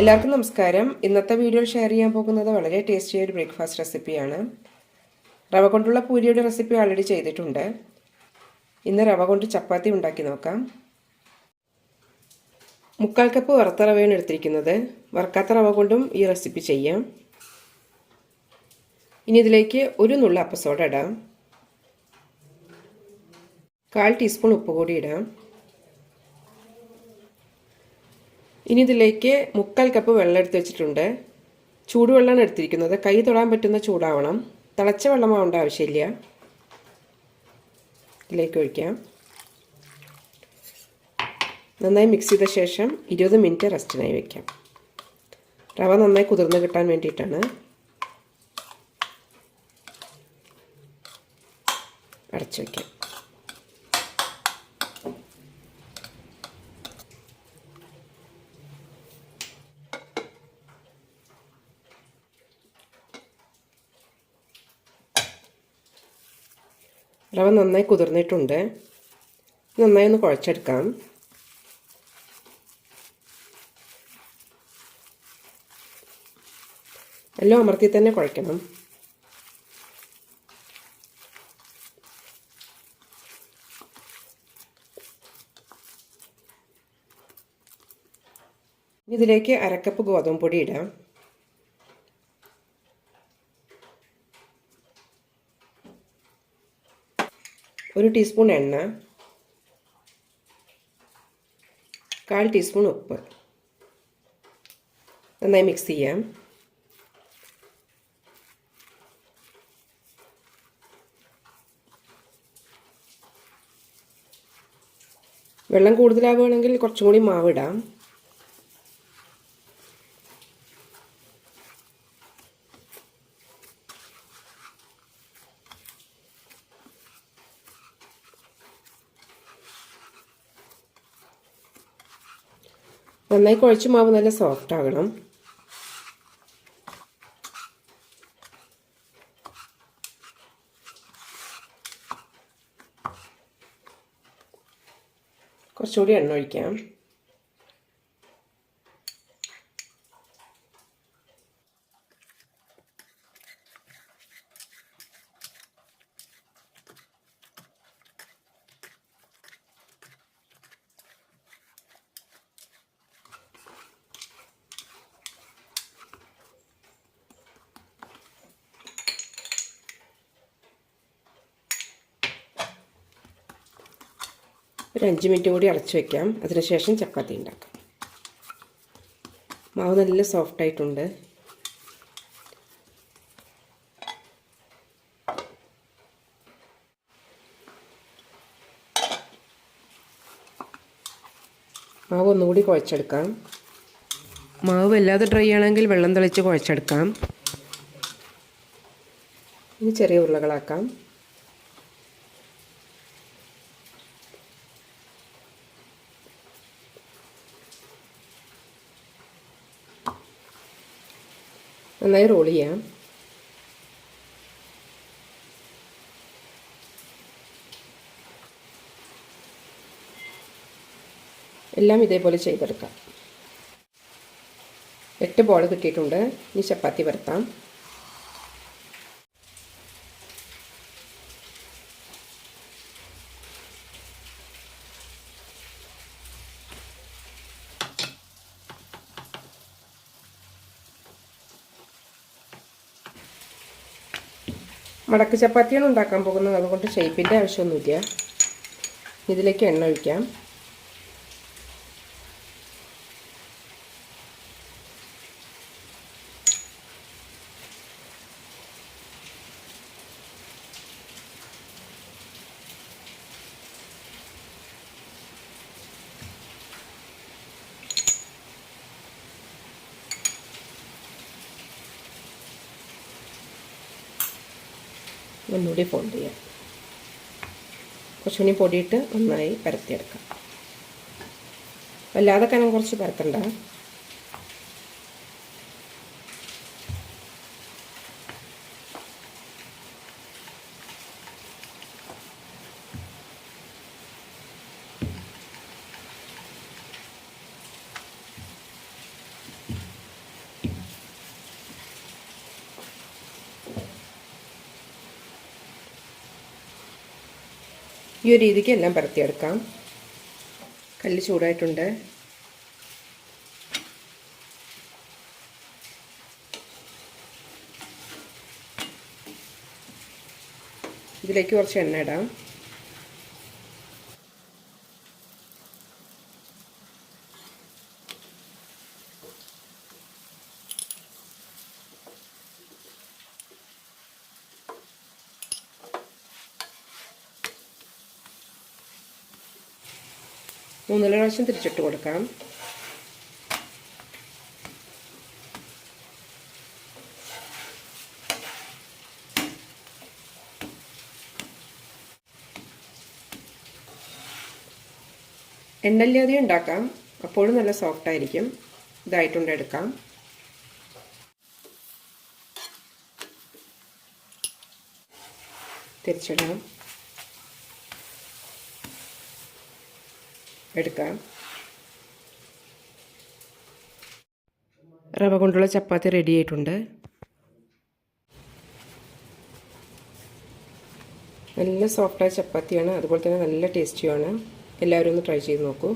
എല്ലാവർക്കും നമസ്കാരം. ഇന്നത്തെ വീഡിയോയിൽ ഷെയർ ചെയ്യാൻ പോകുന്നത് വളരെ ടേസ്റ്റിയായ ഒരു ബ്രേക്ക്ഫാസ്റ്റ് റെസിപ്പിയാണ് റവ കൊണ്ടുള്ള പൂരിയുടെ റെസിപ്പി ഓൾറെഡി ചെയ്തിട്ടുണ്ട്. ഇന്ന് റവ കൊണ്ട് ചപ്പാത്തി ഉണ്ടാക്കി നോക്കാം. മുക്കാൽ കപ്പ് വറുത്ത റവയാണ് എടുത്തിരിക്കുന്നത്. വറുക്കാത്ത റവ കൊണ്ടും ഈ റെസിപ്പി ചെയ്യാം. ഇനി ഇതിലേക്ക് ഒരു നുള്ള അപ്പസോഡ ഇടാം. കാൽ ടീസ്പൂൺ ഉപ്പ് കൂടി ഇടാം. ഇനി ഇതിലേക്ക് മുക്കാൽ കപ്പ് വെള്ളം എടുത്ത് വെച്ചിട്ടുണ്ട്. ചൂടുവെള്ളമാണ് എടുത്തിരിക്കുന്നത്. കൈ തൊടാൻ പറ്റുന്ന ചൂടാവണം. തിളച്ച വെള്ളമാവേണ്ട ആവശ്യമില്ല. ഇതിലേക്ക് ഒഴിക്കാം. നന്നായി മിക്സ് ചെയ്ത ശേഷം ഇരുപത് മിനിറ്റ് റെസ്റ്റിനായി വയ്ക്കാം റവ നന്നായി കുതിർന്ന് കിട്ടാൻ വേണ്ടിയിട്ടാണ്. അടച്ചു വയ്ക്കാം റവ നന്നായി കുതിർന്നിട്ടുണ്ട്. നന്നായി ഒന്ന് കുഴച്ചെടുക്കാം. എല്ലാം അമർത്തി തന്നെ കുഴക്കണം ഇതിലേക്ക് അരക്കപ്പ് ഗോതമ്പ് പൊടി ഇടാം. ഒരു ടീസ്പൂൺ എണ്ണ കാൽ ടീസ്പൂൺ ഉപ്പ്. നന്നായി മിക്സ് ചെയ്യാം. വെള്ളം കൂടുതലാവുകയാണെങ്കിൽ കുറച്ചും കൂടി മാവ് നന്നായി കുഴച്ച് മാവ് നല്ല സോഫ്റ്റ് ആകണം. കുറച്ചുകൂടി എണ്ണ ഒഴിക്കാം. ഒരു അഞ്ച് മിനിറ്റ് കൂടി അടച്ചു വെക്കാം. അതിനുശേഷം ചപ്പാത്തി ഉണ്ടാക്കാം. മാവ് നല്ല സോഫ്റ്റ് ആയിട്ടുണ്ട്. മാവ് ഒന്നുകൂടി കുഴച്ചെടുക്കാം. മാവ് വല്ലാതെ ഡ്രൈ ആണെങ്കിൽ വെള്ളം തെളിച്ച് കുഴച്ചെടുക്കാം. ഇനി ചെറിയ ഉരുളകളാക്കാം. നന്നായി റോൾ ചെയ്യാം. എല്ലാം ഇതേപോലെ ചെയ്തെടുക്കാം. എട്ട് ബോൾ കിട്ടിയിട്ടുണ്ട്. ഇനി ചപ്പാത്തി പരത്താം മടക്ക് ചപ്പാത്തിയാണ് ഉണ്ടാക്കാൻ പോകുന്നത്. അതുകൊണ്ട് ഷേപ്പിന്റെ ആവശ്യമൊന്നുമില്ല. ഇതിലേക്ക് എണ്ണ ഒഴിക്കാം. ഒന്നുകൂടി ഫോൾഡ് ചെയ്യാം. കുറച്ചുകൂടി പൊടിയിട്ട് നന്നായി പരത്തിയെടുക്കാം. വല്ലാതെ കനം കുറച്ച് പരത്തണ്ട. ഈ ഒരു രീതിക്ക് എല്ലാം പരത്തിയെടുക്കാം. കല്ല് ചൂടായിട്ടുണ്ട്. ഇതിലേക്ക് കുറച്ച് എണ്ണ ഇടാം. മൂന്നര പ്രാവശ്യം തിരിച്ചിട്ട് കൊടുക്കാം. എണ്ണല്ലാതെ ഉണ്ടാക്കാം. അപ്പോഴും നല്ല സോഫ്റ്റ് ആയിരിക്കും. ഇതായിട്ടുണ്ട് എടുക്കാം. തിരിച്ചിടാം. എടുക്കാം. റവ കൊണ്ടുള്ള ചപ്പാത്തി റെഡി ആയിട്ടുണ്ട്. നല്ല സോഫ്റ്റായ ചപ്പാത്തിയാണ്. അതുപോലെ തന്നെ നല്ല ടേസ്റ്റിയുമാണ് എല്ലാവരും ഒന്ന് ട്രൈ ചെയ്ത് നോക്കൂ.